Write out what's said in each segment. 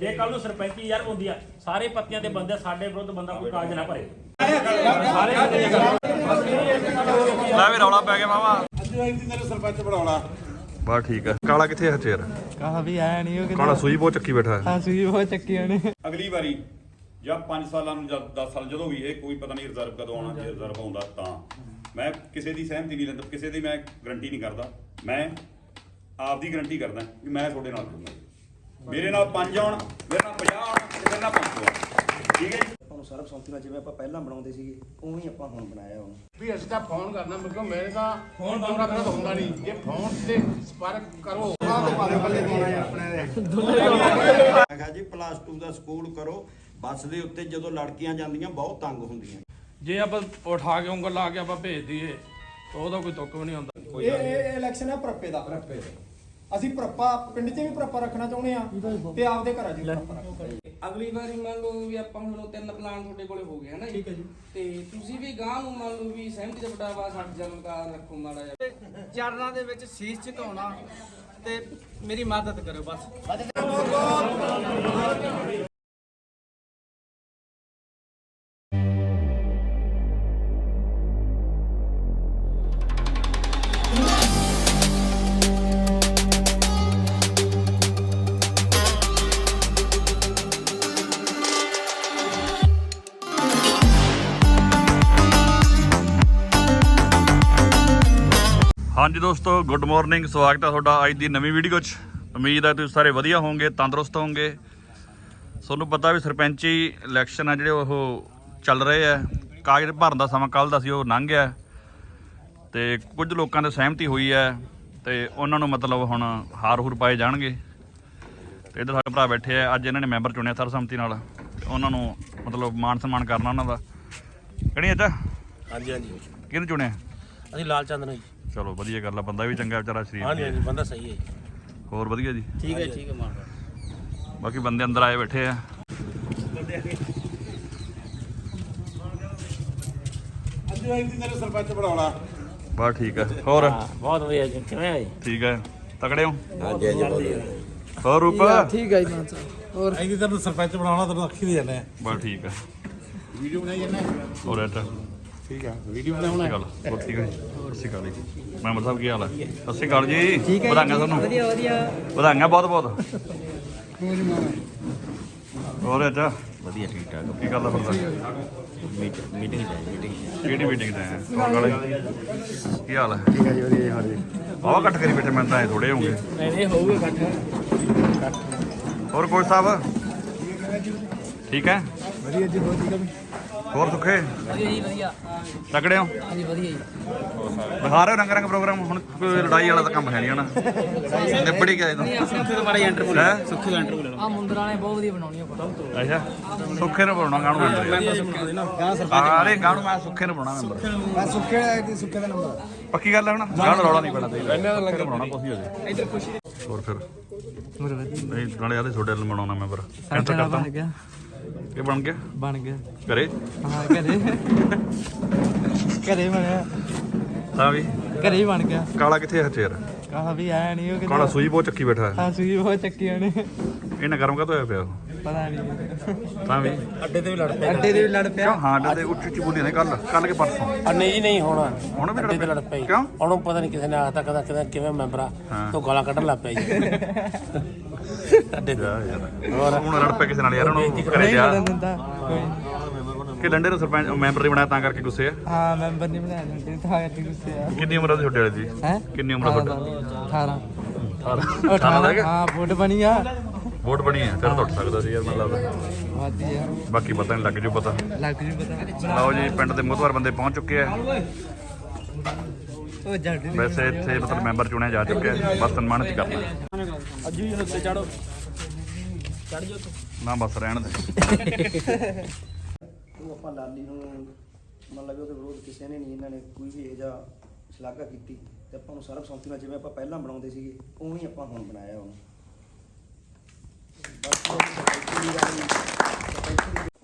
ਜੇ ਕੱਲ ਨੂੰ ਸਰਪੰਚੀ ਯਾਰ ਹੁੰਦੀ ਆ ਸਾਰੇ ਪੱਤੀਆਂ ਦੇ ਬੰਦੇ ਸਾਡੇ ਵਿਰੁੱਧ ਬੰਦਾ ਕੋਈ ਕਾਗਜ਼ ਨਾ ਭਰੇ। ਸਾਰੇ ਲੈ ਵੀ ਰੌਲਾ ਪੈ ਗਿਆ ਮਾਵਾ ਅੱਜ ਆਈ ਸੀ ਤੇਰੇ ਸਰਪੰਚ ਬਣਾਉਣਾ ਬਾ ਠੀਕ ਹੈ ਕਾਲਾ ਕਿੱਥੇ ਹੈ ਚੇਰ ਕਹਾ ਵੀ ਆਇਆ ਨਹੀਂ ਉਹ ਕਾਲਾ ਸੂਈ ਬਹੁਤ ਚੱਕੀ ਬੈਠਾ ਹੈ। ਹਾਂ ਸੂਈ ਬਹੁਤ ਚੱਕੀਆਂ ਨੇ ਅਗਲੀ ਵਾਰੀ ਜਾਂ 5 ਸਾਲਾਂ ਨੂੰ ਜਾਂ 10 ਸਾਲ ਜਦੋਂ ਵੀ ਇਹ ਕੋਈ ਪਤਾ ਨਹੀਂ ਰਿਜ਼ਰਵ ਕਦੋਂ ਆਉਣਾ ਜੇ ਰਿਜ਼ਰਵ ਆਉਂਦਾ ਤਾਂ। ਮੈਂ ਕਿਸੇ ਦੀ ਸਹਿਮਤੀ ਨਹੀਂ ਲੈਂਦਾ ਕਿਸੇ ਦੀ ਮੈਂ ਗਰੰਟੀ ਨਹੀਂ ਕਰਦਾ। ਮੈਂ ਆਪ ਦੀ ਗਰੰਟੀ ਕਰਦਾ ਕਿ ਮੈਂ ਤੁਹਾਡੇ ਨਾਲ ਖੜੂੰਗਾ ਮੇਰੇ ਨਾਲ 5 ਆਉਣ ਮੇਰੇ ਨਾਲ 50 ਆਉਣ ਤੇ ਮੇਰੇ ਨਾਲ 500 ਆਉਣ। ਠੀਕ ਹੈ ਜੀ? ਆਪਾਂ ਨੂੰ ਸਰਬਸੰਮਤੀ ਨਾਲ ਜਿਵੇਂ ਆਪਾਂ ਪਹਿਲਾਂ ਬਣਾਉਂਦੇ ਸੀਗੇ ਉਵੇਂ ਹੀ ਆਪਾਂ ਹੁਣ ਬਣਾਇਆ ਉਹਨੂੰ। ਵੀ ਅਸੀਂ ਤਾਂ ਫੋਨ ਕਰਨਾ ਮੇਰੇ ਮੇਰੇ ਤਾਂ ਫੋਨ ਦੌਰਾ ਮੇਰਾ ਤਾਂ ਹੁੰਦਾ ਨਹੀਂ। ਜੇ ਫੋਨ ਤੇ ਸੰਪਰਕ ਕਰੋ। ਮੈਂ ਕਿਹਾ ਜੀ ਪਲੱਸ 2 ਦਾ ਸਕੂਲ ਕਰੋ। ਬੱਸ ਦੇ ਉੱਤੇ ਜਦੋਂ ਲੜਕੀਆਂ ਜਾਂਦੀਆਂ ਬਹੁਤ ਤੰਗ ਹੁੰਦੀਆਂ। ਜੇ ਆਪਾਂ ਉਠਾ ਕੇ ਉਂਗਲ ਲਾ ਕੇ ਆਪਾਂ ਭੇਜ ਦਈਏ ਤਾਂ ਉਹਦਾ ਕੋਈ ਤੁੱਕ ਵੀ ਨਹੀਂ ਹੁੰਦਾ। ਇਹ ਇਹ ਇਲੈਕਸ਼ਨ ਹੈ ਪ੍ਰੱਪੇ ਦਾ। ਪ੍ਰੱਪੇ ਅਸੀਂ ਪ੍ਰੱਪਾ ਪਿੰਡ 'ਚ ਵੀ ਪ੍ਰੱਪਾ ਰੱਖਣਾ ਚਾਹੁੰਦੇ ਆ ਤੇ ਆਪਦੇ ਘਰਾਂ 'ਚ ਵੀ ਪ੍ਰੱਪਾ ਰੱਖਣਾ ਅਗਲੀ ਵਾਰੀ ਮੰਨ ਲਓ ਵੀ ਆਪਾਂ ਹੁਣ ਉਹ ਤਿੰਨ ਪਲਾਨ ਤੁਹਾਡੇ ਕੋਲੇ ਹੋ ਗਏ ਹਨਾ ਠੀਕ ਹੈ ਜੀ। ਤੇ ਤੁਸੀਂ ਵੀ ਗਾਂ ਨੂੰ ਮੰਨ ਲਓ ਵੀ ਸਹਿਮਤੀ ਦਾ ਬਟਾਵਾ ਸਾਡੇ ਜਨਮਕਾਰ ਰੱਖੋ ਮਾੜਾ ਜਿਹਾ। ਚਰਨਾਂ ਦੇ ਵਿੱਚ ਸੀਸ ਝੁਕਾਉਣਾ ਤੇ ਮੇਰੀ ਮਦਦ ਕਰੋ ਬਸ। ਹਾਂਜੀ ਦੋਸਤੋ ਗੁੱਡ ਮਾਰਨਿੰਗ ਸਵਾਗਤ ਹੈ ਤੁਹਾਡਾ ਅੱਜ ਦੀ ਨਵੀਂ ਵੀਡੀਓ 'ਚ। ਉਮੀਦ ਹੈ ਤੁਸੀਂ ਸਾਰੇ ਵਧੀਆ ਹੋਵੋਗੇ ਤੰਦਰੁਸਤ ਹੋਵੋਗੇ। ਤੁਹਾਨੂੰ ਪਤਾ ਵੀ ਸਰਪੰਚੀ ਇਲੈਕਸ਼ਨ ਆ ਜਿਹੜੇ ਉਹ ਚੱਲ ਰਹੇ ਆ। ਕਾਗਜ਼ ਭਰਨ ਦਾ ਸਮਾਂ ਕੱਲ ਦਾ ਸੀ ਉਹ ਲੰਘ ਗਿਆ। ਤੇ ਕੁਝ ਲੋਕਾਂ ਦੇ ਸਹਿਮਤੀ ਹੋਈ ਹੈ ਤੇ ਉਹਨਾਂ ਨੂੰ ਮਤਲਬ ਹੁਣ ਹਾਰ ਹੂਰ ਪਾਏ ਜਾਣਗੇ। ਤੇ ਇਧਰ ਸਾਡੇ ਭਰਾ ਬੈਠੇ ਆ ਅੱਜ ਇਹਨਾਂ ਨੇ ਮੈਂਬਰ ਚੁਣਿਆ ਸਰਬਸੰਮਤੀ ਨਾਲ। ਉਹਨਾਂ ਨੂੰ ਮਤਲਬ ਮਾਨ ਸਨਮਾਨ ਕਰਨਾ ਉਹਨਾਂ ਦਾ। ਕਿਹੜੀ ਅੱਜ ਹਾਂਜੀ ਹਾਂਜੀ। ਕਿਹਨੂੰ ਚੁਣਿਆ? ਅਸੀਂ ਲਾਲ ਚੰਦ ਨੇ ਜੀ। ਚਲੋ ਵਧੀਆ ਗੱਲ ਆ ਬੰਦਾ ਵੀ ਚੰਗਾ ਵਿਚਾਰਾ ਸ਼ਰੀਫ ਹਾਂਜੀ। ਹਾਂਜੀ ਬੰਦਾ ਸਹੀ ਹੈ ਜੀ। ਹੋਰ ਵਧੀਆ ਜੀ? ਠੀਕ ਹੈ ਠੀਕ ਹੈ ਮਾਂ ਬਾਕੀ ਬੰਦੇ ਅੰਦਰ ਆਏ ਬੈਠੇ ਆ। ਅੱਜ ਆਈ ਸੀ ਤੇਰੇ ਸਰਪੰਚ ਬਣਾਉਣਾ। ਬਸ ਠੀਕ ਆ। ਹੋਰ? ਬਹੁਤ ਵਧੀਆ ਜੀ। ਕਿਵੇਂ ਹੈ ਠੀਕ ਹੈ ਤਕੜੇ ਹੋ? ਹੋਰ ਰੂਪ? ਠੀਕ ਹੈ ਜੀ ਮਾਨ ਸਾਹਿਬ। ਹੋਰ? ਆਈ ਸੀ ਤੈਨੂੰ ਸਰਪੰਚ ਬਣਾਉਣਾ ਤੈਨੂੰ ਅੱਖੀ ਦੇ ਜਾਣੇ ਬਸ ਠੀਕ ਆ। ਵੀਡੀਓ ਬਣਾਈ ਜਾਂਦੇ ਹੋਰ ਐਟ ਠੀਕ ਆ ਵੀਡੀਓ ਸਤਿ ਗੱਲ ਹੋਰ ਠੀਕ ਹੈ ਜੀ? ਸਤਿ ਸ਼੍ਰੀ ਅਕਾਲ ਜੀ। ਮੈਂਬਰ ਸਾਹਿਬ ਕੀ ਹਾਲ ਹੈ ਸਤਿ ਸ਼੍ਰੀ ਅਕਾਲ ਜੀ। ਵਧਾਈਆਂ ਤੁਹਾਨੂੰ। ਵਧੀਆ ਵਧੀਆ। ਵਧਾਈਆਂ ਬਹੁਤ ਬਹੁਤ। ਹੋਰ ਐਟ ਵਧੀਆ ਠੀਕ ਠਾਕ। ਕੀ ਕਰਦਾ ਫਿਰਦਾ ਮੀਟਿੰਗ ਮੀਟਿੰਗ ਮੀਟਿੰਗ ਕਿਹੜੀ ਮੀਟਿੰਗ ਤੇ ਆਇਆ ਕੌਣ ਵਾਲੇ? ਕੀ ਹਾਲ ਹੈ ਠੀਕ ਹੈ ਜੀ ਵਧੀਆ ਜੀ ਹਾਂ ਜੀ ਆਵਾ ਕੱਟ ਕਰੀ ਬੈਠੇ ਮੈਂ ਤਾਂ ਥੋੜੇ ਹੋਣਗੇ ਨਹੀਂ ਨਹੀਂ ਹੋਊਗਾ ਇਕੱਠ। ਹੋਰ ਕੋਚ ਸਾਹਿਬ? ਠੀਕ ਹੈ? ਵਧੀਆ ਜੀ ਬਹੁਤ ਠੀਕ ਹੈ ਹੋਰ ਸੁੱਖੇ? ਵਧੀਆ ਜੀ ਵਧੀਆ। ਤਕੜੇ ਹੋ? ਹਾਂਜੀ ਵਧੀਆ ਜੀ। ਦਿਖਾ ਰਹੇ ਹੋ ਰੰਗ ਰੰਗ ਪ੍ਰੋਗਰਾਮ? ਹੁਣ ਕੋਈ ਲੜਾਈ ਵਾਲਾ ਤਾਂ ਕੰਮ ਹੈ ਨਹੀਂ ਹਨਾ। ਨਿਬੜ ਹੀ ਗਿਆ ਇਹ ਸੁੱਖੇ ਤੋਂ ਮਾੜਾ ਇੰਟਰਵਿਊ ਤਾਂ ਸੁੱਖੇ ਦਾ ਇੰਟਰਵਿਊ ਲੈ ਆ ਮੁੰਦਰਾਂ ਨੇ ਬਹੁਤ ਵਧੀਆ ਬਣਾਉਣੀ ਆ ਅੱਛਾ। ਸੁੱਖੇ ਨੂੰ ਬਣਾਉਣਾ ਗਾਣੂ ਮੈਂਬਰ ਆਰੇ ਗਾਣੂ ਮੈਂ ਸੁੱਖੇ ਨੂੰ ਬਣਾਉਣਾ ਮੈਂਬਰ ਮੈਂ ਸੁੱਕੇ ਦੀ ਦਾ ਨੰਬਰ ਪੱਕੀ ਗੱਲ ਹੈ ਹੁਣ? ਗਾਣੂ ਰੌਲਾ ਨਹੀਂ ਪੈਣਾ ਚਾਹੀਦਾ। ਇਹਨਾਂ ਦਾ ਲੰਗਰ ਬਣਾਉਣਾ ਕੁਛ ਹੀ ਜਾਏ ਇੱਧਰ ਖੁਸ਼ੀ ਹੋਰ ਫਿਰ? ਨਹੀਂ ਨਾਲੇ ਆਦੇ ਛੋਟੇ ਨੂੰ ਬਣਾਉਣਾ ਮੈਂਬਰ ਬਣ ਗਿਆ ਇਹ ਬਣ ਗਿਆ? ਬਣ ਗਿਆ। ਕਰੇ ਹਾਂ ਘਰੇ। ਘਰੇ ਬਣਿਆ। ਤਾਂ ਵੀ। ਘਰੇ ਹੀ ਬਣ ਗਿਆ। ਕਾਲਾ ਕਿੱਥੇ ਹੈ ਚੇਰ ਕਹਾ ਵੀ ਆਇਆ ਨਹੀਂ ਉਹ ਕਾਲਾ ਸੂਈ ਬਹੁਤ ਚੱਕੀ ਬੈਠਾ। ਹੈ ਹਾਂ ਸੂਈ ਬਹੁਤ ਚੱਕੀਆਂ ਨੇ ਇਹਨਾਂ ਗਰਮ ਕਾ ਹੋਇਆ ਪਿਆ ਉਹ? ਪਤਾ ਨਹੀਂ ਤਾਂ ਵੀ। ਅੱਡੇ ਤੇ ਵੀ ਲੜ ਪਏ। ਅੱਡੇ ਦੇ ਵੀ ਲੜ ਪਿਆ। ਕਿਉਂ? ਹਾਂ ਡਰਦੇ ਉੱਚੀ ਉੱਚੀ ਬੋਲੀ ਨੇ ਕੱਲ ਕੱਲ ਕੇ ਪਰਸੋਂ? ਆ ਨਹੀਂ ਜੀ ਨਹੀਂ ਹੋਣਾ। ਹੁਣ ਵੀ ਲੜ ਅੱਡੇ ਤੇ ਪਏ? ਕਿਉਂ? ਉਹਨੂੰ ਪਤਾ ਨਹੀਂ ਕਿਸੇ ਨੇ ਆਖਤਾ ਕਦਾ ਕਿਵੇਂ ਕਿਵੇਂ ਮੈਂਬਰ ਆ। ਹਾਂ। ਤੋਂ ਗਾਲਾਂ ਕੱਢਣ ਲੱਗ ਪਿਆ ਜੀ। ਅੱਡੇ ਤੇ ਯਾਰ। ਯਾਰ ਹੁਣ ਲੜ ਪਏ ਕਿਸੇ ਨਾਲ ਯਾਰ ਉਹਨੂੰ ਘਰੇ ਨਹੀਂ ਜਾ। ਲੜਨ ਦਿੰਦਾ। ਕੋਈ ਕਿ ਡੰਡੇ ਨੂੰ ਸਰਪੰਚ ਮੈਂਬਰ ਨਹੀਂ ਬਣਾਇਆ ਤਾਂ ਕਰਕੇ ਗੁੱਸੇ ਆ? ਹਾਂ ਮੈਂਬਰ ਨਹੀਂ ਬਣਾਇਆ ਤਾਂ ਕਰਕੇ ਗੁੱਸੇ ਆ। ਕਿੰਨੀ ਉਮਰ ਆ ਤੁਹਾਡੇ ਵਾਲੇ ਦੀ? ਹੈ? ਕਿੰਨੀ ਉਮਰ ਆ ਤੁਹਾਡੀ? 18 18 18 ਦਾ ਹੈਗਾ? ਹਾਂ ਫੁੱਟ ਬਣੀ ਆ। ਵੋਟ ਬਣੀ ਹੈ ਫਿਰ ਟੁੱਟ ਸਕਦਾ ਸੀ ਯਾਰ ਮੈਨੂੰ ਲੱਗਦਾ। ਬਾਕੀ ਪਤਾ ਨਹੀਂ ਲੱਗ ਜੂ ਪਤਾ। ਲੱਗ ਜੂ ਪਤਾ। ਲਓ ਜੀ ਪਿੰਡ ਦੇ ਮੁੱਦਵਾਰ ਬੰਦੇ ਪਹੁੰਚ ਚੁੱਕੇ ਆ। ਵੈਸੇ ਇੱਥੇ ਮਤਲਬ ਮੈਂਬਰ ਚੁਣਿਆ ਜਾ ਚੁੱਕਿਆ। ਬਸ ਸਨਮਾਨਿਤ ਕਰਨਾ। ਅੱਜ ਵੀ ਉੱਤੇ ਚੜੋ ਨਾ ਬਸ ਰਹਿਣ ਦੇ। ਉਹ ਆਪਾਂ ਲਾਲੀ ਨੂੰ ਵੀ ਉਹਦੇ ਵਿਰੋਧ ਕਿਸੇ ਨੇ ਨਹੀਂ ਇਹਨਾਂ ਨੇ ਕੋਈ ਵੀ ਇਹ ਜਿਹਾ ਸ਼ਲਾਘਾ ਕੀਤੀ ਤੇ ਆਪਾਂ ਨੂੰ ਸਰਬਸੰਮਤੀ ਨਾਲ ਜਿਵੇਂ ਆਪਾਂ ਪਹਿਲਾਂ ਬਣਾਉਂਦੇ ਸੀਗੇ ਉਵੇਂ ਹੀ ਆਪਾਂ ਹੁਣ ਬਣਾਇਆ ਉਹਨੂੰ। ਉਹ ਦੀ ਗੱਲ ਨਹੀਂ,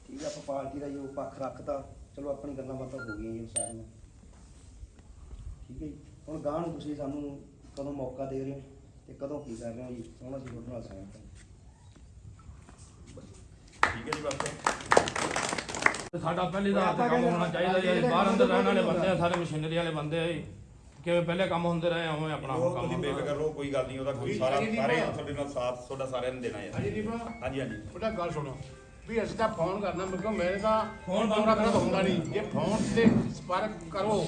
ਠੀਕ ਹੈ ਆਪਾਂ ਪਾਰਟੀ ਦਾ ਜੋ ਪੱਖ ਰੱਖਤਾ। ਚਲੋ ਆਪਣੀ ਗੱਲਾਂ ਬਾਤਾਂ ਹੋ ਗਈਆਂ ਜੀ ਸਾਰੀਆਂ। ਠੀਕ ਹੈ ਜੀ। ਹੁਣ ਗਾਂ ਨੂੰ ਤੁਸੀਂ ਸਾਨੂੰ ਕਦੋਂ ਮੌਕਾ ਦੇ ਰਹੇ ਹੋ? ਤੇ ਕਦੋਂ ਕੀ ਕਰ ਰਹੇ ਹੋ ਜੀ? ਹੁਣ ਅਸੀਂ ਤੁਹਾਡੇ ਨਾਲ ਹਾਂ। ਠੀਕ ਹੈ ਜੀ ਬਸ। ਤੇ ਸਾਡਾ ਪਹਿਲੀ ਦਾ ਹੱਥ ਕੰਮ ਹੋਣਾ ਚਾਹੀਦਾ ਜੀ। ਬਾਹਰ ਅੰਦਰ ਰਹਿਣ ਵਾਲੇ ਬੰਦੇ ਆ ਸਾਰੇ ਮਸ਼ੀਨਰੀ ਵਾਲੇ ਬੰਦੇ ਆ ਕਿਵੇਂ ਪਹਿਲੇ ਕੰਮ ਹੁੰਦੇ ਰਹੇ ਉਵੇਂ ਆਪਣਾ ਕੰਮ ਤੁਸੀਂ ਬੇਫਿਕਰ ਰਹੋ। ਕੋਈ ਗੱਲ ਨਹੀਂ ਉਹਦਾ ਕੋਈ ਸਾਰਾ ਦੀ ਸਾਰੇ। ਤੁਹਾਡੇ ਨਾਲ ਸਾਥ ਤੁਹਾਡਾ ਸਾਰਿਆਂ ਨੇ ਦੇਣਾ ਹੈ। ਹਾਂਜੀ ਦੀਪਾ ਹਾਂਜੀ ਹਾਂਜੀ। ਉਹਦਾ ਗੱਲ ਸੁਣੋ ਵੀ ਅਸੀਂ ਤਾਂ ਫੋਨ ਕਰਨਾ ਮੇਰੇ ਕੋਲ ਮੇਰੇ ਤਾਂ ਫੋਨ ਬੰਦ ਰੱਖਣਾ ਤਾਂ ਹੁੰਦਾ ਨਹੀਂ। ਜੇ ਫੋਨ ਤੇ ਸੰਪਰਕ ਕਰੋ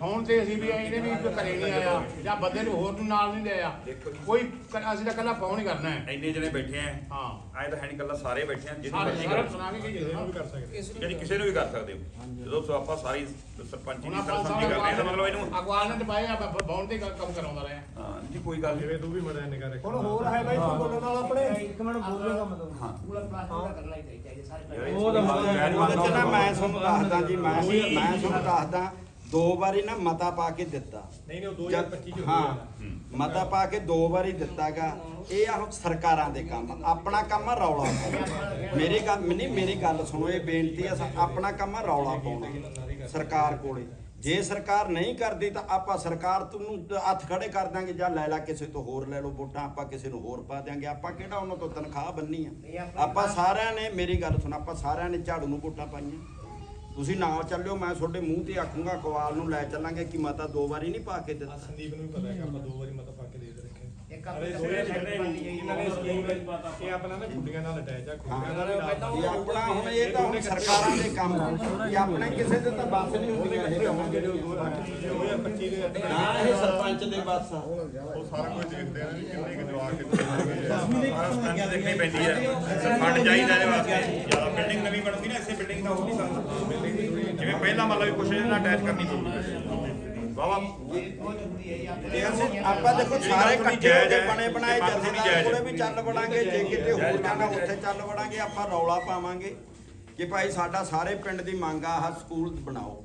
ਫੋਨ ਤੇ ਅਸੀਂ ਵੀ ਇਹਨੇ ਵੀ ਘਰੇ ਨਹੀਂ ਆਇਆ ਜਾਂ ਬੰਦੇ ਨੂੰ ਹੋਰ ਨੂੰ ਨਾਲ ਨਹੀਂ ਲਿਆ ਦੇਖੋ ਜੀ। ਕੋਈ ਅਸੀਂ ਤਾਂ ਕੱਲਾ ਫੋਨ ਹੀ ਕਰਨਾ ਹੈ। ਇੰਨੇ ਜਣੇ ਬੈਠੇ ਆ। ਹਾਂ। ਐਂ ਤਾਂ ਹੈ ਨਹੀਂ ਕੱਲਾ ਸਾਰੇ ਬੈਠੇ ਆ ਜਿਹਨੂੰ ਸਾਰੇ ਮਰਜ਼ੀ ਸਾਰੇ ਕਰੋ। ਸੁਣਾ ਕੇ ਕੀ ਕਰਦੇ ਜਿਹੜੀ ਕਿਸੇ ਨੂੰ ਵੀ ਕਰ ਸਕਦੇ ਹੋ। ਜਦੋਂ ਤੋਂ ਆਪਾਂ ਸਾਰੀ ਸਰਪੰਚੀ ਦੀ ਸਰਪੰਚੀ ਕਰਦੇ ਹਾਂ ਤਾਂ ਮਤਲਬ ਇਹਨੂੰ ਅਗਵਾਨ ਨੇ ਦਬਾਇਆ ਆਪਾਂ ਫੋਨ ਤੇ ਕੰਮ ਕਰਾਉਂਦਾ ਰਿਹਾ ਹਾਂ। ਜੀ ਕੋਈ ਗੱਲ ਨਹੀਂ। ਹੁਣ ਹੋਰ ਹੈ ਬਾਈ ਕੋਈ ਬੋਲਣ ਵਾਲਾ ਆਪਣੇ। ਇੱਕ ਮਿੰਟ ਬੋਲੇਗਾ ਮਤਲਬ ਉਹ ਤਾਂ। ਉਹਦੇ ਚ ਨਾ। ਮੈਂ ਤੁਹਾਨੂੰ ਦੱਸਦਾ ਜੀ ਮੈਂ ਮੈਂ ਤੁਹਾਨੂੰ ਦੱਸਦਾ ਦੋ ਵਾਰੀ ਨਾ ਮਤਾ ਪਾ ਕੇ ਦਿੱਤਾ। ਨਹੀਂ ਨਹੀਂ ਉਹ ਜਦ- ਹਾਂ ਮਤਾ ਪਾ ਕੇ ਦੋ ਵਾਰੀ ਦਿੱਤਾਗਾ। ਇਹ ਆ ਹੁਣ ਸਰਕਾਰਾਂ ਦੇ ਕੰਮ। ਆਪਣਾ ਕੰਮ ਆ ਰੌਲਾ ਪਾਉਣਾ। ਮੇਰੀ ਗੱਲ ਨਹੀਂ ਮੇਰੀ ਗੱਲ ਸੁਣੋ ਇਹ ਬੇਨਤੀ ਆ ਸ- ਆਪਣਾ ਕੰਮ ਆ ਰੌਲਾ ਪਾਉਣਾ ਸਰਕਾਰ ਕੋਲੇ। ਜੇ ਸਰਕਾਰ ਨਹੀਂ ਕਰਦੀ ਤਾਂ ਆਪਾਂ ਸਰਕਾਰ ਨੂੰ ਹੱਥ ਖੜੇ ਕਰ ਦਾਂਗੇ ਜਾਂ ਲੈ ਲਾ ਕਿਸੇ ਤੋਂ ਹੋਰ ਲੈ ਲਓ ਵੋਟਾਂ ਆਪਾਂ ਕਿਸੇ ਨੂੰ ਹੋਰ ਪਾ ਦਿਆਂਗੇ। ਆਪਾਂ ਕਿਹੜਾ ਉਹਨਾਂ ਤੋਂ ਤਨਖਾਹ ਬੰਨੀ ਆ? ਆਪਾਂ ਸਾਰਿਆਂ ਨੇ ਮੇਰੀ ਗੱਲ ਸੁਣ ਆਪਾਂ ਸਾਰਿਆਂ ਨੇ ਝਾੜੂ ਨੂੰ ਵੋਟਾਂ ਪਾਈਆਂ। ਤੁਸੀਂ ਨਾਲ ਚੱਲਿਓ ਮੈਂ ਤੁਹਾਡੇ ਮੂੰਹ ਤੇ ਆਖੂੰਗਾ ਕਵਾਲ ਨੂੰ ਲੈ ਚੱਲਾਂਗੇ ਕਿ ਮਤਾ ਦੋ ਵਾਰੀ ਨਹੀਂ ਪਾ ਕੇ ਦਿੱਤਾ ਸੰਦੀਪ ਨੂੰ ਵੀ ਪਤਾ ਹੈ ਕਿ ਆਪਾਂ ਦੋ ਵਾਰੀ ਮਤਾ ਪਾ ਕੇ ਦੇ ਦੇ ਰੱਖੇ ਇੱਕ ਅਰੇ ਆਪਣੇ ਦੋਏ ਸੈਕਟਰੀ ਬਣਨੀ ਇਹਨਾਂ ਨੇ ਸਕੀਮ ਇਹ ਆਪਣਾ ਨਾ ਗੁੱਡੀਆਂ ਨਾਲ ਅਟੈਚ ਆ ਖੁੱਡੀਆਂ ਨਾਲ ਵੀ ਨਾਲ ਇਹ ਆਪਣਾ ਹੁਣ ਇਹ ਤਾਂ ਹੁਣ ਸਰਕਾਰਾਂ ਦੇ ਕੰਮ ਆ ਇਹ ਆਪਣੇ ਕਿਸੇ ਦੇ ਤਾਂ ਬੱਸ ਨਹੀਂ ਹੁੰਦੀਆਂ ਇਹ ਕੰਮ ਜਿਹੜੇ ਉਹ 2025 ਦੇ ਨਾ ਇਹ ਸਰਪੰਚ ਦੇ ਬੱਸ ਆ ਸੰਸਥਾ ਦੇਖਣੀ ਪੈਂਦੀ ਹੈ ਫੰਡ ਚਾਹੀਦਾ ਇਹਦੇ ਵਾਸਤੇ ਜ਼ਿਆਦਾ ਬਿਲਡਿੰਗ ਨਵੀਂ ਬਣਦੀ ਨਾ ਇਸੇ ਬਿਲਡਿੰਗ ਦਾ ਹੋ ਨਹੀਂ ਸਕਦਾ ਜਿਵੇਂ ਪਹਿਲਾਂ ਮਤਲਬ ਵੀ ਕੁਛ ਇਹਦੇ ਨਾਲ ਅਟੈਚ ਕਰਨੀ ਪਊਗੀ ਅਸੀਂ ਆਪਾਂ ਦੇਖੋ ਸਾਰੇ ਇਕੱਠੇ ਹੋ ਕੇ ਬਣੇ ਬਣਾਏ ਜਥੇਦਾਰ ਕੋਲੇ ਵੀ ਚੱਲ ਵੜਾਂਗੇ ਜੇ ਕਿਤੇ ਹੋਰ ਜਾਣਾ ਉੱਥੇ ਚੱਲ ਵੜਾਂਗੇ ਆਪਾਂ ਰੌਲਾ ਪਾਵਾਂਗੇ ਕਿ ਭਾਈ ਸਾਡਾ ਸਾਰੇ ਪਿੰਡ ਦੀ ਮੰਗ ਆ ਆਹ ਸਕੂਲ ਬਣਾਓ।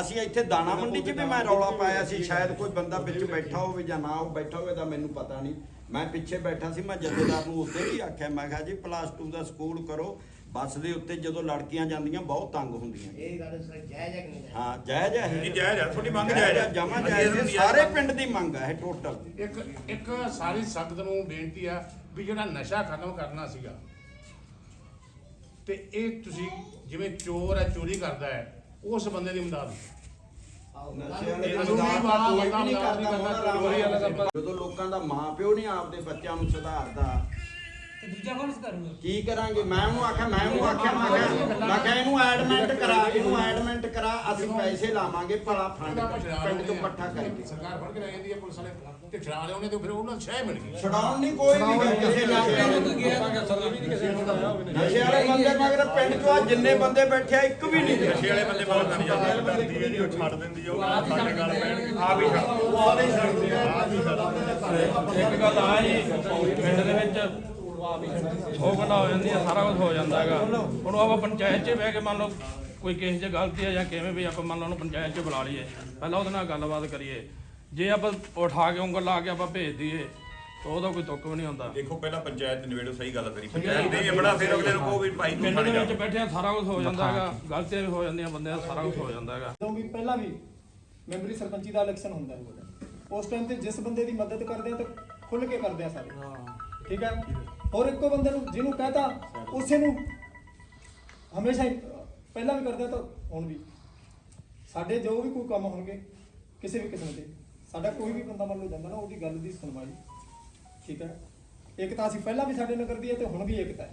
ਅਸੀਂ ਇੱਥੇ ਦਾਣਾ ਮੰਡੀ 'ਚ ਵੀ ਮੈਂ ਰੌਲਾ ਪਾਇਆ ਸੀ ਸ਼ਾਇਦ ਕੋਈ ਬੰਦਾ ਵਿੱਚ ਬੈਠਾ ਹੋਵੇ ਜਾਂ ਨਾ ਉਹ ਬੈਠਾ ਹੋਵੇ ਤਾਂ ਮੈਨੂੰ ਪਤਾ ਨਹੀਂ। ਮੈਂ ਪਿੱਛੇ ਬੈਠਾ ਸੀ ਮੈਂ ਜਥੇਦਾਰ ਨੂੰ ਉੱਤੇ ਵੀ ਆਖਿਆ ਮੈਂ ਕਿਹਾ ਜੀ ਪਲੱਸ 2 ਦਾ ਸਕੂਲ ਕਰੋ ਬੱਸ ਦੇ ਉੱਤੇ ਜਦੋਂ ਲੜਕੀਆਂ ਜਾਂਦੀਆਂ ਬਹੁਤ ਤੰਗ ਹੁੰਦੀਆਂ। ਇਹ ਗੱਲ ਸਰ ਜਾਇਜ਼ ਹੈ ਕਿ ਨਹੀਂ ਜਾਇਜ਼? ਹਾਂ ਜਾਇਜ਼ ਹੈ। ਨਹੀਂ ਜਾਇਜ਼ ਹੈ ਤੁਹਾਡੀ ਮੰਗ ਜਾਇਜ਼ ਹੈ ਜਮਾ ਅਸੀਂ ਜਾਇਜ਼ ਇਹਨੂੰ ਹੈ, ਸਾਰੇ ਪਿੰਡ ਦੀ ਮੰਗ ਹੈ ਇਹ ਟੋਟਲ ਇੱਕ ਇੱਕ ਸਾਰੀ ਸੰਗਤ ਨੂੰ ਬੇਨਤੀ ਆ ਵੀ ਜਿਹੜਾ ਨਸ਼ਾ ਖਤਮ ਕਰਨਾ ਸੀਗਾ ਤੇ ਇਹ ਤੁਸੀਂ ਜਿਵੇਂ ਚੋਰ ਹੈ ਚੋਰੀ ਕਰਦਾ ਹੈ ਉਸ ਬੰਦੇ ਦੀ ਮਦਦ ਇਹ ਕੋਈ ਵੀ ਨਹੀਂ ਕਰਦਾ ਦਾ ਜਦੋਂ ਲੋਕਾਂ ਦਾ ਮਾਂ ਪਿਓ ਨਹੀਂ ਆਪਦੇ ਬੱਚਿਆਂ ਨੂੰ ਸੁਧਾਰਦਾ ਤੇ ਦੂਜਾ ਕੌਣ ਕਰੂਗਾ? ਕੀ ਕਰਾਂਗੇ? ਮੈਂ ਉਹਨੂੰ ਆਖਿਆ ਮੈਂ ਉਹਨੂੰ ਆਖਿਆ ਮੈਂ ਕਿਹਾ ਮੈਂ ਕਿਹਾ ਇਹਨੂੰ ਐਡਮਿਟ ਕਰਾ ਇਹਨੂੰ ਐਡਮਿਟ ਕਰਾ ਅਸੀਂ ਪੈਸੇ ਲਾਵਾਂਗੇ ਭਲਾ ਫੰਡ ਪਿੰਡ ਤੋਂ ਇਕੱਠਾ ਕਰਕੇ ਸਰਕਾਰ ਫੜ ਕੇ ਲੈ ਜਾਂਦੀ ਹੈ ਪੁਲਿਸ ਵਾਲੇ। ਤੇ ਛੜਾ ਲਿਆਉਣੇ ਤੇ ਫਿਰ ਉਹਨਾਂ ਨੂੰ ਸ਼ਹਿ ਮਿਲ ਗਈ। ਛਡਾਉਣ ਨਹੀਂ ਕੋਈ ਵੀ ਗਾ- ਕਿਸੇ ਨਸ਼ੇ ਨਸ਼ੇ ਵਾਲੇ ਬੰਦੇ ਮਗਰ ਪਿੰਡ ਚੋਂ ਆ ਜਿੰਨੇ ਬੰਦੇ ਬੈਠੇ ਆ ਇੱਕ ਵੀ ਨਹੀਂ ਗਿਆ ਨਸ਼ੇ ਵਾਲੇ ਬੰਦੇ ਬਹੁਤ ਨਹੀਂ ਜਾਂਦੇ ਕਰਦੀ ਹੈ ਜੀ ਉਹ ਛੱਡ ਦਿੰਦੀ ਉਹ ਸਾਡੇ ਗੱਲ ਪੈਣ ਆ। ਵੀ ਛੱਡ ਇੱਕ ਗੱਲ ਆ ਜੀ ਪਿੰਡ ਦੇ ਵਿੱਚ ਉਹ ਗੱਲਾਂ ਹੋ ਜਾਂਦੀਆਂ ਸਾਰਾ ਕੁਝ ਹੋ ਜਾਂਦਾ ਹੈਗਾ। ਹੁਣ ਆਪਾਂ ਪੰਚਾਇਤ 'ਚ ਬਹਿ ਕੇ ਮੰਨ ਲਓ ਕੋਈ ਕਿਸੇ 'ਚ ਗਲਤੀ ਹੈ ਜਾਂ ਕਿਵੇਂ ਵੀ ਆਪਾਂ ਮੰਨ ਲਓ ਉਹਨੂੰ ਪੰਚਾਇਤ 'ਚ ਬੁਲਾ ਲਈਏ। ਪਹਿਲਾਂ ਉਹਦੇ ਨਾਲ ਗੱਲਬਾਤ ਕਰੀਏ। ਜੇ ਆਪਾਂ ਉਠਾ ਕੇ ਉਂਗਲ ਲਾ ਕੇ ਆਪਾਂ ਭੇਜ ਦਈਏ ਤਾਂ ਉਹਦਾ ਕੋਈ ਤੁੱਕ ਵੀ ਨਹੀਂ ਹੁੰਦਾ। ਦੇਖੋ ਪਹਿਲਾਂ ਪੰਚਾਇਤ ਦੇ ਨਿਬੇੜੋ ਸਹੀ ਗੱਲ ਕਰੀ ਪੰਚਾਇਤ ਦੇ ਬੜਾ ਫਿਰ ਅਗਲੇ ਨੂੰ ਕਹੋ ਵੀ ਭਾਈ ਤੂੰ ਪਿੰਡ ਥਾਣੇ ਦੇ ਜਾ। ਵਿੱਚ ਬੈਠਿਆ ਸਾਰਾ ਕੁਝ ਹੋ ਜਾਂਦਾ ਹੈਗਾ। ਗਲਤੀਆਂ ਵੀ ਹੋ ਜਾਂਦੀਆਂ ਬੰਦਿਆਂ ਦਾ ਸਾਰਾ ਕੁਝ ਹੋ ਜਾਂਦਾ ਹੈਗਾ। ਜਦੋਂ ਵੀ ਪਹਿਲਾਂ ਵੀ ਮੈਂਬਰੀ ਸਰਪੰਚੀ ਦਾ ਇਲੈਕਸ਼ਨ ਹੁੰਦਾ ਹੈ ਉਸ ਟਾਈਮ ਤੇ ਜਿਸ ਬੰਦੇ ਦੀ ਮਦਦ ਕਰਦੇ ਆ ਤੇ ਖੁੱਲ ਕੇ ਕਰਦੇ ਆ ਸਾਰੇ। ਠੀਕ ਹੈ? ਹੋਰ ਇੱਕੋ ਬੰਦੇ ਨੂੰ ਜਿਹਨੂੰ ਕਹਤਾ ਉਸੇ ਨੂੰ ਹਮੇਸ਼ਾ ਹੀ ਪਹਿਲਾਂ ਵੀ ਕਰਦੇ ਤਾਂ ਹੁਣ ਵੀ। ਸਾਡੇ ਜੋ ਵੀ ਕੋਈ ਕੰਮ ਹੋਣਗੇ ਕਿਸੇ ਵੀ ਕਿਸਮ ਦੇ ਸਾਡਾ ਕੋਈ ਵੀ ਬੰਦਾ ਮੰਨ ਲਓ ਜਾਂਦਾ ਨਾ ਉਹਦੀ ਗੱਲ ਦੀ ਸੁਣਵਾਈ। ਠੀਕ ਹੈ? ਇੱਕ ਤਾਂ ਅਸੀਂ ਪਹਿਲਾਂ ਵੀ ਸਾਡੇ ਨਗਰ ਦੀ ਹੈ ਤੇ ਹੁਣ ਵੀ ਇੱਕ ਹੈ।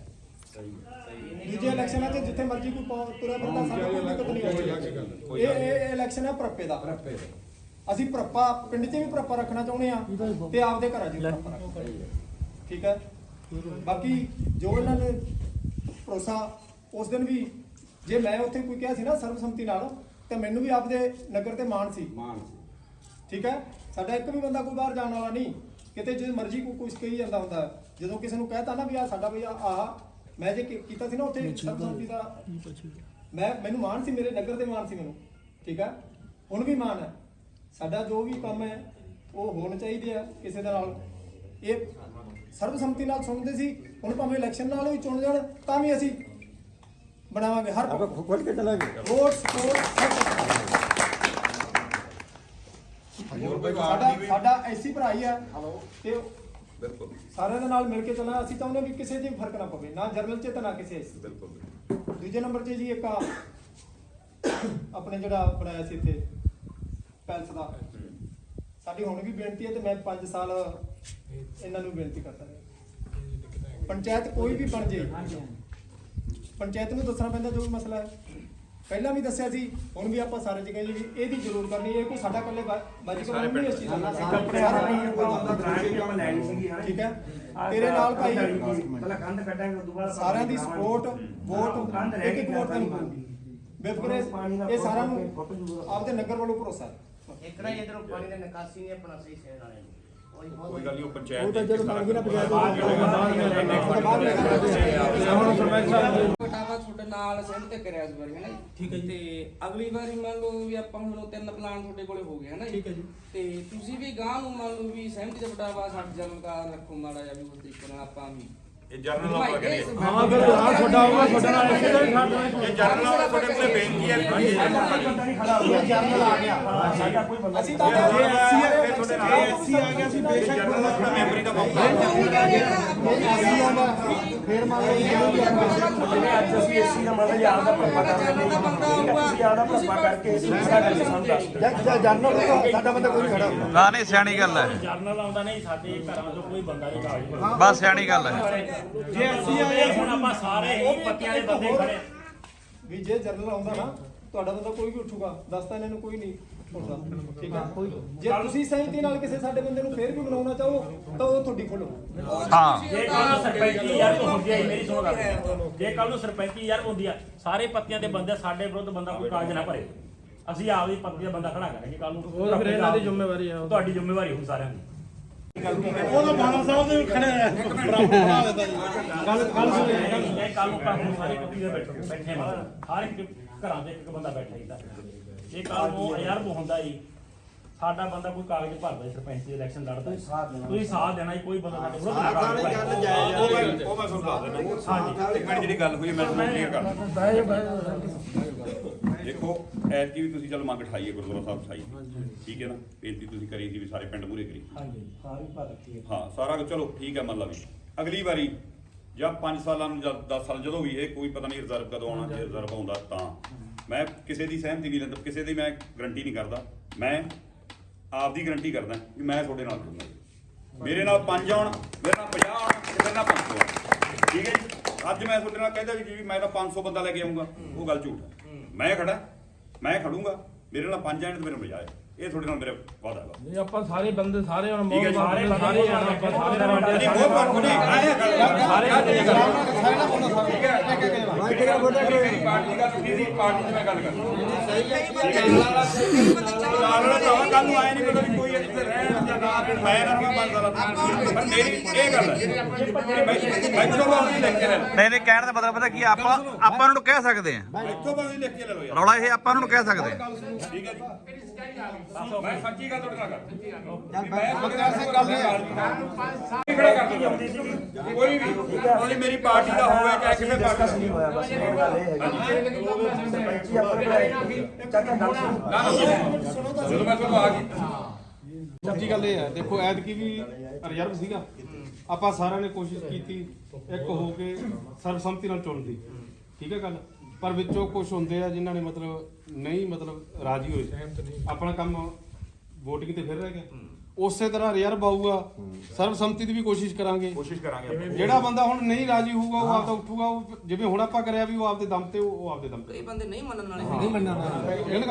ਦੂਜੇ ਇਲੈਕਸ਼ਨਾਂ 'ਚ ਜਿੱਥੇ ਮਰਜ਼ੀ ਕੋਈ ਪਾ- ਤੁਰਿਆ ਫਿਰਦਾ ਸਾਨੂੰ ਕੋਈ ਦਿੱਕਤ ਨਹੀਂ ਆਉਂਦੀ। ਇਹ ਇਹ ਇਲੈਕਸ਼ਨ ਹੈ ਪ੍ਰੱਪੇ ਦਾ। ਅਸੀਂ ਪ੍ਰੱਪਾ ਪਿੰਡ 'ਚ ਵੀ ਪ੍ਰੱਪਾ ਰੱਖਣਾ ਚਾਹੁੰਦੇ ਆ ਤੇ ਆਪਦੇ ਘਰਾਂ 'ਚ ਵੀ ਪ੍ਰੱਪਾ ਰੱਖਣਾ ਠੀਕ ਹੈ? ਬਾਕੀ ਜੋ ਇਹਨਾਂ ਨੇ ਭਰੋਸਾ ਉਸ ਦਿਨ ਵੀ ਜੇ ਮੈਂ ਉੱਥੇ ਕੋਈ ਕਿਹਾ ਸੀ ਨਾ ਸਰਬਸੰਮਤੀ ਨਾਲ ਤੇ ਮੈਨੂੰ ਵੀ ਆਪਦੇ ਨਗਰ ਤੇ ਮਾਣ ਸੀ। ਮਾਨ ਠੀਕ ਹੈ? ਸਾਡਾ ਇੱਕ ਵੀ ਬੰਦਾ ਕੋਈ ਬਾਹਰ ਜਾਣ ਵਾਲਾ ਨਹੀਂ। ਕਿਤੇ ਜੇ ਮਰਜ਼ੀ ਕੋਈ ਕੁਝ ਕਹੀ ਜਾਂਦਾ ਹੁੰਦਾ। ਜਦੋਂ ਕਿਸੇ ਨੂੰ ਕਹਿਤਾ ਨਾ ਵੀ ਆ ਸਾਡਾ ਵੀ ਆਹ ਮੈਂ ਜੇ ਕੀ- ਕੀਤਾ ਸੀ ਨਾ ਉੱਥੇ ਸਰਬਸੰਮਤੀ ਦਾ ਮੈਂ ਮੈਨੂੰ ਮਾਣ ਸੀ ਮੇਰੇ ਨਗਰ ਦੇ ਮਾਣ ਸੀ ਮੈਨੂੰ। ਠੀਕ ਹੈ? ਹੁਣ ਵੀ ਮਾਣ ਹੈ। ਸਾਡਾ ਜੋ ਵੀ ਕੰਮ ਹੈ ਉਹ ਹੋਣ ਚਾਹੀਦੇ ਆ ਕਿਸੇ ਦੇ ਨਾਲ। ਇਹ ਸਰਬਸੰਮਤੀ ਨਾਲ ਸੁਣਦੇ ਸੀ ਹੁਣ ਭਾਵੇਂ ਇਲੈਕਸ਼ਨ ਨਾਲ ਵੀ ਚੁਣ ਜਾਣ ਤਾਂ ਵੀ ਅਸੀਂ ਬਣਾਵਾਂਗੇ ਹਰ ਆਪਾਂ ਖੁੱਲ ਕੇ ਚੱਲਾਂਗੇ। ਵੋਟ ਸਪੋਰਟ ਸਾਡਾ ਸਾਡਾ ਐਸੀ ਭਰਾ ਹੀ ਆ ਤੇ ਬਿਲਕੁਲ। ਸਾਰਿਆਂ ਦੇ ਨਾਲ ਮਿਲ ਕੇ ਚੱਲਣਾ ਅਸੀਂ ਚਾਹੁੰਦੇ ਹਾਂ ਵੀ ਕਿਸੇ ਦੀ ਫ਼ਰਕ ਨਾ ਪਵੇ ਨਾ ਜਰਨਲ ਚ ਤੇ ਨਾ ਕਿਸੇ ਇਸ ਬਿਲਕੁਲ ਦੂਜੇ ਨੰਬਰ 'ਤੇ ਜੀ ਇੱਕ ਆ ਆਪਣੇ ਜਿਹੜਾ ਬਣਾਇਆ ਸੀ ਇੱਥੇ ਪੈਲਸ ਦਾ। ਸਾਡੀ ਹੁਣ ਵੀ ਬੇਨਤੀ ਹੈ ਤੇ ਮੈਂ 5 ਸਾਲ ਇਹਨਾਂ ਨੂੰ ਬੇਨਤੀ ਕਰਦਾ ਰਿਹਾ ਪੰਚਾਇਤ ਕੋਈ ਵੀ ਬਣ ਜੇ। ਪੰਚਾਇਤ ਨੂੰ ਦੱਸਣਾ ਪੈਂਦਾ ਜੋ ਵੀ ਮਸਲਾ ਹੈ। ਪਹਿਲਾਂ ਵੀ ਦੱਸਿਆ ਸੀ ਹੁਣ ਵੀ ਆਪਾਂ ਸਾਰੇ ਜਗ੍ਹਾ ਜੀ ਵੀ ਇਹਦੀ ਜ਼ਰੂਰ ਕਰਨੀ ਇਹ ਕੋਈ ਸਾਡਾ ਇਕੱਲੇ ਬਾਜੀ ਕੋਲ ਨਹੀਂ ਇਸ ਚੀਜ਼ ਦਾ। ਠੀਕ ਹੈ? ਤੇਰੇ ਨਾਲ ਭਾਈ ਪਹਿਲਾਂ ਕੰਧ ਕੱਢਾਂਗੇ ਉਦੋਂ ਬਾਅਦ ਸਾਰਿਆਂ ਦੀ ਸਪੋਰਟ ਵੋਟ ਇੱਕ ਇੱਕ ਵੋਟ ਨਹੀਂ ਬੇਫਿਕਰੇ ਇਹ ਸਾਰਿਆਂ ਨੂੰ ਆਪਦੇ ਨਗਰ ਵੱਲੋਂ ਭਰੋਸਾ ਹੈ। ਇੱਕ ਨਾ ਇਧਰੋਂ ਪਾਣੀ ਦੀ ਨਿਕਾਸੀ ਨਹੀਂ ਆਪਣਾ ਸਹੀ ਸੇਣ ਵਾਲੇ ਕੋਈ ਗੱਲ ਨਹੀਂ ਉਹ ਪੰਚਾਇਤ ਉਹ ਤਾਂ ਦੇ ਜਦੋਂ ਬਣ ਗਈ ਨਾ ਬਟਾਵਾ ਤੁਹਾਡੇ ਨਾਲ ਸਹਿਮਤ ਕਰਿਆ ਇਸ ਵਾਰੀ ਹੈ ਨਾ ਠੀਕ ਹੈ ਜੀ। ਤੇ ਅਗਲੀ ਵਾਰੀ ਮੰਨ ਲਓ ਵੀ ਆਪਾਂ ਹੁਣ ਤਿੰਨ ਪਲਾਨ ਤੁਹਾਡੇ ਕੋਲੇ ਹੋ ਗਏ ਹੈ ਨਾ ਠੀਕ ਹੈ ਜੀ। ਤੇ ਤੁਸੀਂ ਵੀ ਗਾਂ ਨੂੰ ਮੰਨ ਲਓ ਵੀ ਸਹਿਮਤੀ ਦਾ ਬਟਾਵਾ ਸਾਡੇ ਜਨਮਕਾਰ ਰੱਖੋ ਮਾੜਾ ਜਿਹਾ ਵੀ ਉਸ ਤਰੀਕੇ ਨਾਲ ਆਪਾਂ ਵੀ। ਇਹ ਜਰਨਲ ਆਪਾਂ ਕਰੀਏ। ਹਾਂ ਫਿਰ ਆ ਤੁਹਾਡਾ ਆਊਗਾ ਤੁਹਾਡੇ ਨਾਲ ਇਹ ਜਰਨਲ ਵਾਲਾ ਤੁਹਾਡੇ ਕੋਲੇ ਬੇਨਤੀ ਹੈ ਵੀ ਅਸੀਂ ਤਾਂ ਐਸਸੀ ਆ ਗਿਆ ਸੀ ਬੇਸ਼ੱਕ ਜਰਨਲ ਆਪਣਾ ਮੈਂਬਰੀ ਦਾ ਮੌਕਾ ਫੇਰ ਮੰਨ ਲਓ ਅੱਜ ਅਸੀਂ ਏਸੀ ਦਾ ਮਤਲਬ ਯਾਰ ਦਾ ਭਰਪਾ ਕਰਦੇ ਅਸੀਂ ਯਾਰ ਦਾ ਭਰਪਾ ਕਰਕੇ ਸਾਡੇ ਸਾਨੂੰ ਦੱਸ ਜਰਨਲ ਸਾਡਾ ਬੰਦਾ ਕੋਈ ਨਹੀਂ ਖੜਾ ਨਾ ਨਹੀਂ ਸਿਆਣੀ ਗੱਲ ਹੈ। ਜਰਨਲ ਆਉਂਦਾ ਨਹੀਂ ਸਾਡੇ ਘਰਾਂ ਤੋਂ ਕੋਈ ਬੰਦਾ ਨਹੀਂ ਕਾਗਜ਼ ਬਸ ਸਿਆਣੀ ਗੱਲ ਹੈ। ਜੇ ਅਸੀਂ ਆਏ ਹੁਣ ਆਪਾਂ ਸਾਰੇ ਹੀ ਪੱਤੀਆਂ ਦੇ ਬੰਦੇ ਖੜੇ। ਵੀ ਜੇ ਜਰਨਲ ਆਉਂਦਾ ਨਾ ਤੁਹਾਡਾ ਬੰਦਾ ਕੋਈ ਵੀ ਉੱਠੂਗਾ ਦੱਸਦਾ ਇਹਨਾਂ ਨੂੰ ਕੋਈ ਨਹੀਂ। ਠੀਕ ਜੇ ਤੁਸੀਂ ਸਹਿਮਤੀ ਨਾਲ ਕਿਸੇ ਸਾਡੇ ਬੰਦੇ ਨੂੰ ਫੇਰ ਵੀ ਬਣਾਉਣਾ ਚਾਹੋ ਤਾਂ ਉਹ ਤੁਹਾਡੀ ਖੋਲੋ ਹਾਂ। ਜੇ ਕੱਲ ਨੂੰ ਸਰਪੰਚੀ ਯਾਰ ਤੋਂ ਹੁੰਦੀ ਆ ਮੇਰੀ ਸੁਣੋ ਗੱਲ। ਜੇ ਕੱਲ ਨੂੰ ਸਰਪੰਚੀ ਯਾਰ ਹੁੰਦੀ ਆ ਸਾਰੇ ਪੱਤੀਆਂ ਦੇ ਬੰਦੇ ਸਾਡੇ ਵਿਰੁੱਧ ਬੰਦਾ ਕੋਈ ਕਾਗਜ਼ ਨਾ ਭਰੇ। ਅਸੀਂ ਆਪਦੀ ਪੱਤੀ ਦਾ ਬੰਦਾ ਖੜਾ ਕਰਾਂਗੇ ਕੱਲ ਨੂੰ ਉਹ ਫਿਰ ਇਹਨਾਂ ਦੀ ਜ਼ਿੰਮੇਵਾਰੀ ਆ। ਤੁਹਾਡੀ ਜ਼ਿੰਮੇਵਾਰੀ ਹੋਊ ਸਾਰਿਆਂ ਦੀ। ਗੱਲ ਗੱਲ ਸੁਣੋ ਕੱਲ ਨੂੰ ਆਪਾਂ ਹੁਣ ਸਾਰੇ ਪੱਤੀ ਦੇ ਬੈਠੇ ਬੈਠੇ ਹਰ ਇੱਕ ਘਰਾਂ ਦੇ ਇੱਕ ਬੰਦਾ ਬੈਠਾ ਹੀ ਤਾਂ ਜੇ ਕੱਲ ਨੂੰ ਯਾਰ ਉਹ ਹੁੰਦਾ ਜੀ ਸਾਡਾ ਬੰਦਾ ਕੋਈ ਕਾਗਜ਼ ਭਰਦਾ ਜੀ ਸਰਪੰਚ ਦੀ ਇਲੈਕਸ਼ਨ ਲੜਦਾ। ਤੁਸੀਂ ਸਾਥ ਦੇਣਾ ਜੀ ਕੋਈ ਬੰਦਾ ਸਾਡੇ ਵਿਰੁੱਧ ਨਾ ਕਾਗਜ਼ ਭਰੇ ਉਹ ਮੈਂ ਉਹ ਮੈਂ ਤੁਹਾਨੂੰ ਦੱਸ ਦਿੰਦਾ। ਇੱਕ ਮਿੰਟ ਜਿਹੜੀ ਗੱਲ ਹੋਈ ਮੈਂ ਤੁਹਾਨੂੰ ਕਲੀਅਰ ਕਰਦਾ। ਦੇਖੋ ਐਤਕੀ ਵੀ ਤੁਸੀਂ ਚਲੋ ਮੰਗ ਉਠਾਈਏ ਗੁਰਦੁਆਰਾ ਸਾਹਿਬ ਉਠਾਈ ਠੀਕ ਹੈ ਨਾ? ਬੇਨਤੀ ਤੁਸੀਂ ਕਰੀ ਸੀ ਵੀ ਸਾਰੇ ਪਿੰਡ ਮੂਰੇ ਕਰੀ। ਹਾਂਜੀ ਸਾਰੀ ਭਰ ਰੱਖੀ ਹੈ। ਹਾਂ ਸਾਰਾ ਚਲੋ ਠੀਕ ਹੈ ਮੰਨ ਲਾ ਵੀ। ਅਗਲੀ ਵਾਰੀ ਜਾਂ 5 ਸਾਲਾਂ ਨੂੰ ਜਾਂ 10 ਸਾਲ ਜਦੋਂ ਵੀ ਇਹ ਕੋਈ ਪਤਾ ਨਹੀਂ ਰਿਜ਼ਰਵ ਕਦੋਂ ਆਉਣਾ ਜੇ ਰਿਜ਼ਰਵ ਆਉਂਦਾ ਤਾਂ। ਮੈਂ ਕਿਸੇ ਦੀ ਸਹਿਮਤੀ ਨਹੀਂ ਲੈਂਦਾ ਕਿਸੇ ਦੀ ਮੈਂ ਗਰੰਟੀ ਨਹੀਂ ਕਰਦਾ। ਮੈਂ ਆਪ ਦੀ ਗਰੰਟੀ ਕਰਦਾ ਵੀ ਮੈਂ ਤੁਹਾਡੇ ਨਾਲ ਖੜੂੰਗਾ ਮੇਰੇ ਨਾਲ 5 ਆਉਣ ਮੇਰੇ ਨਾਲ 50 ਆਉਣ ਮੇਰੇ ਨਾਲ 500 ਆਉਣ। ਠੀਕ ਹੈ ਜੀ? ਅੱਜ ਮੈਂ ਤੁਹਾਡੇ ਨਾਲ ਕਹਿੰਦਾ ਵੀ ਜੀ ਮੈਂ ਤਾਂ 500 ਬੰਦਾ ਲੈ ਕੇ ਆਉਂਗਾ ਉਹ ਗੱਲ ਝੂਠ ਹੈ। ਮੈਂ ਖੜਾ ਮੈਂ ਖੜੂੰਗਾ। ਮੇਰੇ ਨਾਲ 5 ਆਣ ਤੇ ਮੇਰੇ ਨਾਲ 50 ਆਏ। ਇਹ ਤੁਹਾਡੇ ਨਾਲ ਮੇਰਾ ਵਾਅਦਾ ਹੈਗਾ। ਨਹੀਂ ਆਪਾਂ ਸਾਰੇ ਬੰਦੇ ਸਾਰੇ ਹੁਣ ਠੀਕ ਹੈ ਜੀ। ਸਾਰੇ ਸਾਰੇ ਜਾਣਾ ਆਪਾਂ ਸਾਰੇ ਨਹੀਂ ਬਹੁਤ ਫ਼ਰਕ ਨਹੀਂ ਆਏ ਗੱਲ ਸਾਰੇ ਬੰਦੇ। ਮੇਰੀ ਪਾਰਟੀ ਦਾ ਤੁਸੀਂ ਦੀ ਪਾਰਟੀ 'ਚ ਮੈਂ ਗੱਲ ਕਰਦਾ ਨਾਲ ਵਾਲਾ ਭਰਾਵਾ ਕੱਲ ਨੂੰ। ਆਏ ਨਹੀਂ ਪਤਾ ਵੀ ਕੋਈ ਇੱਥੇ ਰਹਿਣ ਜਾਂ ਨਾ ਰਹਿਣ, ਮੈਂ ਨਾ ਰਵਾਂ ਬੰਦ ਵਾਲਾ ਪਰ ਮੇਰੀ ਇਹ ਗੱਲ ਹੈ। ਮੈਂ ਇੱਥੋਂ ਬਾਅਦ ਨਹੀਂ ਲਿਖ ਕੇ ਲੈ ਨਹੀਂ ਨਹੀਂ ਕਹਿਣ ਦਾ ਮਤਲਬ ਪਤਾ ਕੀ ਆ, ਆਪਾਂ ਆਪਾਂ ਉਹਨਾਂ ਨੂੰ ਕਹਿ ਸਕਦੇ ਆ। ਇੱਥੋਂ ਬਾਅਦ ਨਹੀਂ ਲਿਖ ਕੇ ਲੈ ਲਓ ਯਾਰ। ਰੌਲਾ ਇਹ ਆਪਾਂ ਉਹਨਾਂ ਨੂੰ ਕਹਿ ਸਕਦੇ ਆ। ਠੀਕ ਹੈ ਜੀ। ਮੈਂ ਸੱਚੀ ਗੱਲ ਤੁਹਾਡੇ ਨਾਲ ਕਰਦਾ। ਖੜਾ ਕਰ ਦਿਓ। ਕੋਈ ਵੀ ਉਹਦੀ ਮੇਰੀ ਪਾਰਟੀ ਦਾ ਹੋਵੇ ਚਾਹੇ ਕਿਸੇ ਪਾਰਟੀ ਦਾ ਨਹੀਂ ਹੋਇਆ ਬਸ ਇਹ ਗੱਲ ਇਹ ਹੈਗੀ। ਸਰਪੰਚੀ ਆਪਣੇ ਕੋਲ ਚਾਚਾ ਗੱਲ ਸੁਣੋ। ਜਦੋਂ ਮੈਂ ਤੁਹਾਨੂੰ ਆ ਗਈ ਸੱਚੀ ਗੱਲ ਇਹ ਹੈ। ਦੇਖੋ ਐਤਕੀ ਵੀ ਰਿਜ਼ਰਵ ਸੀਗਾ। ਆਪਾਂ ਸਾਰਿਆਂ ਨੇ ਕੋਸ਼ਿਸ਼ ਕੀਤੀ ਇੱਕ ਹੋ ਕੇ ਸਰਬਸੰਮਤੀ ਨਾਲ ਚੁਣਨ ਦੀ ਠੀਕ ਹੈ ਗੱਲ? ਪਰ ਵਿੱਚੋਂ ਕੁਝ ਹੁੰਦੇ ਆ ਜਿਨ੍ਹਾਂ ਨੇ ਮਤਲਬ ਨਹੀਂ ਮਤਲਬ ਰਾਜੀ ਹੋਏ। ਆਪਣਾ ਕੰਮ VOTING ਤੇ ਫਿਰ ਰਹਿ ਗਿਆ। ਉਸੇ ਤਰ੍ਹਾਂ ਰਿਜ਼ਰਵ ਆਊਗਾ ਸਰਬਸੰਮਤੀ ਦੀ ਵੀ ਕੋਸ਼ਿਸ਼ ਕਰਾਂਗੇ। ਕੋਸ਼ਿਸ਼ ਕਰਾਂਗੇ ਆਪਾਂ। ਜਿਹੜਾ ਬੰਦਾ ਹੁਣ ਨਹੀਂ ਰਾਜੀ ਹੋਊਗਾ ਉਹ ਆਪਦਾ ਉੱਠੂਗਾ ਉਹ ਜਿਵੇਂ ਹੁਣ ਆਪਾਂ ਕਰਿਆ ਵੀ ਉਹ ਆਪਦੇ ਦਮ ਤੇ ਉਹ ਆਪਦੇ ਦਮ ਤੇ। ਕਈ ਬੰਦੇ ਨਹੀਂ ਮੰਨਣ ਵਾਲੇ। ਨਹੀਂ ਮੰਨਣਾ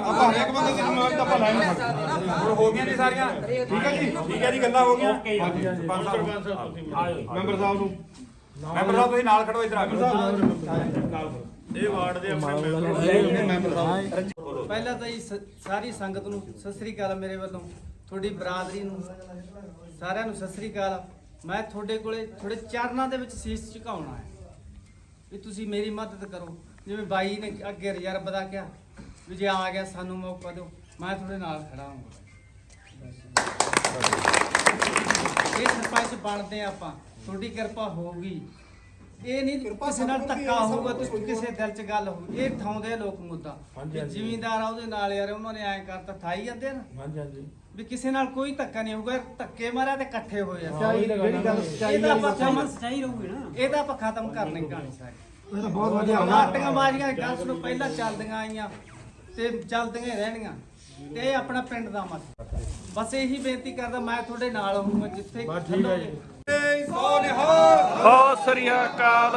ਆਪਾਂ ਹਰੇਕ ਬੰਦੇ ਦੀ ਜ਼ਿੰਮੇਵਾਰੀ ਤਾਂ ਆਪਾਂ ਲੈ ਨਹੀਂ ਸਕਦੇ ਹੁਣ ਹੋ ਗਈਆਂ ਨੇ ਸਾਰੀਆਂ। ਠੀਕ ਹੈ ਜੀ? ਠੀਕ ਹੈ ਜੀ ਗੱਲਾਂ ਹੋ ਗਈਆਂ। ਪੰਜ ਸਾਹਿਬ ਮੈਂਬਰ ਸਾਹਿਬ ਨੂੰ। ਮੈਂਬਰ ਸਾਹਿਬ ਤੁਸੀਂ ਨਾਲ ਖੜੋ ਇੱਧਰ ਆ ਜਾਓ ਪਹਿਲਾਂ ਤਾਂ ਜੀ ਸ- ਸਾਰੀ ਸੰਗਤ ਨੂੰ ਸਤਿ ਸ੍ਰੀ ਅਕਾਲ ਮੇਰੇ ਵੱਲੋਂ ਤੁਹਾਡੀ ਬਰਾਦਰੀ ਨੂੰ ਸਾਰਿਆਂ ਨੂੰ ਸਤਿ ਸ੍ਰੀ ਅਕਾਲ। ਮੈਂ ਤੁਹਾਡੇ ਕੋਲੇ ਥੋੜੇ ਚਰਨਾਂ ਦੇ ਵਿੱਚ ਸੀਸ ਝੁਕਾਉਣਾ ਹੈ ਵੀ ਤੁਸੀਂ ਮੇਰੀ ਮਦਦ ਕਰੋ। ਜਿਵੇਂ ਬਾਈ ਨੇ ਅੱਗੇ ਰਿਜ਼ਰਵ ਦਾ ਕਿਹਾ ਵੀ ਜੇ ਆ ਗਿਆ ਸਾਨੂੰ ਮੌਕਾ ਦਿਓ ਮੈਂ ਤੁਹਾਡੇ ਨਾਲ ਖੜਾ ਹਾਂ। ਇਹ ਸਰਪੰਚ ਬਣਦੇ ਹਾਂ ਆਪਾਂ। ਤੁਹਾਡੀ ਕਿਰਪਾ ਹੋਊਗੀ। ਇਹ ਨਹੀਂ ਕਿਸੇ ਨਾਲ ਧੱਕਾ ਹੋਊਗਾ ਤੇ ਕਿਸੇ ਦਿਲ 'ਚ ਗੱਲ ਹੋਊ ਇਹ ਠਾਉਂਦੇ ਆ ਲੋਕ ਮੁੱਦਾ। ਜ਼ਿਮੀਂਦਾਰ ਆ ਉਹਦੇ ਨਾਲ ਯਾਰ ਉਹਨਾਂ ਨੇ ਐਂ ਕਰਤਾ ਥਾਈ ਜਾਂਦੇ ਆ ਨਾ। ਹਾਂਜੀ ਹਾਂਜੀ। ਵੀ ਕਿਸੇ ਨਾਲ ਕੋਈ ਧੱਕਾ ਨਹੀਂ ਹੋਊਗਾ ਧੱਕੇ ਮਾਰਿਆ ਤੇ ਇਕੱਠੇ ਹੋਏ ਆ। ਜਿਹੜੀ ਗੱਲ ਸੱਚਾਈ ਇਹਦਾ ਆਪਾਂ ਖਤਮ ਸਹੀ ਰਹੂਗੀ ਨਾ। ਇਹਦਾ ਆਪਾਂ ਖਤਮ ਕਰਨੇ ਕਹਾਣੀ ਸਾਰੀ। ਇਹ ਤਾਂ ਬਹੁਤ ਵਧੀਆ ਨਾਟਕਾਂ ਬਾਜ਼ੀਆਂ ਗੱਲ ਸੁਣੋ ਪਹਿਲਾਂ ਚੱਲਦੀਆਂ ਆਈਆਂ ਤੇ ਚੱਲਦੀਆਂ ਹੀ ਰਹਿਣੀਆਂ। ਤੇ ਇਹ ਆਪਣਾ ਪਿੰਡ ਦਾ ਮਸਲਾ ਬਸ ਇਹੀ ਬੇਨਤੀ ਕਰਦਾ ਮੈਂ ਤੁਹਾਡੇ ਨਾਲ ਹੋਊਂਗਾ ਜਿੱਥੇ ਚੱਲੋਗੇ ਸਤਿ ਸ੍ਰੀ ਅਕਾਲ।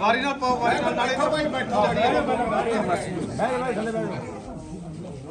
ਵਾਰੀ ਨਾਲ ਪਾਓ ਵਾਰੀ ਨਾਲ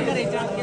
ਘਰੇ ਜਾ ਕੇ